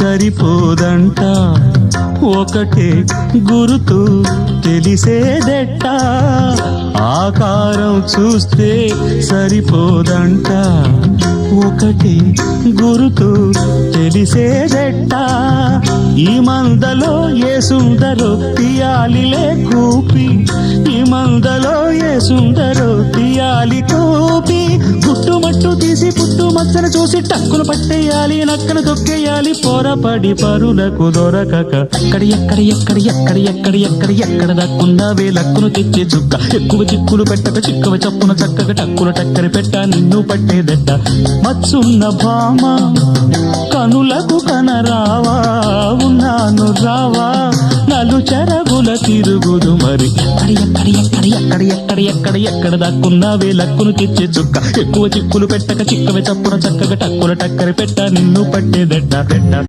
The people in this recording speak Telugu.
సరిపోదంట. ఒకటే గురుతు తెలిసేదెట్ట? ఆకారం చూస్తే సరిపోదంట. ఒకటి గురుతు తెలిసేదెట్ట? ఈ మందలో ఏ సుందరో తీయాలిలే కూపి. ఈ మందలో ఏ సుందరో తీయాలి కూపి. పుట్టుమట్టు పుట్టు మచ్చన చూసి టక్కులు పట్టేయాలి నక్కను తొక్కేయాలి. పొరపడి పరులకు దొరకక అక్కడి ఎక్కడ ఎక్కడ ఎక్కడ ఎక్కడ ఎక్కడ ఎక్కడ దక్కుందా? వేలక్కును తెచ్చే చుక్క ఎక్కువ చిక్కులు పెట్టక చిక్కవ చప్పున చక్కగా టక్కుల టక్కరి పెట్ట నిన్ను పట్టేదట్ట? మచ్చున్న భామ కనులకు కనరావా ఉన్నాను రావా? కాలు చెరగుల తిరుగుదు మరి. ఎక్కడ ఎక్కడ ఎక్కడ ఎక్కడ ఎక్కడ ఎక్కడ ఎక్కడ దక్కున్నా వేలక్కును తెచ్చే చుక్క ఎక్కువ చిక్కులు పెట్టక చిక్కవే చప్పున చక్కగా టక్కుల టక్కర పెట్ట. నిన్ను పట్టేదెట్ట పెట్ట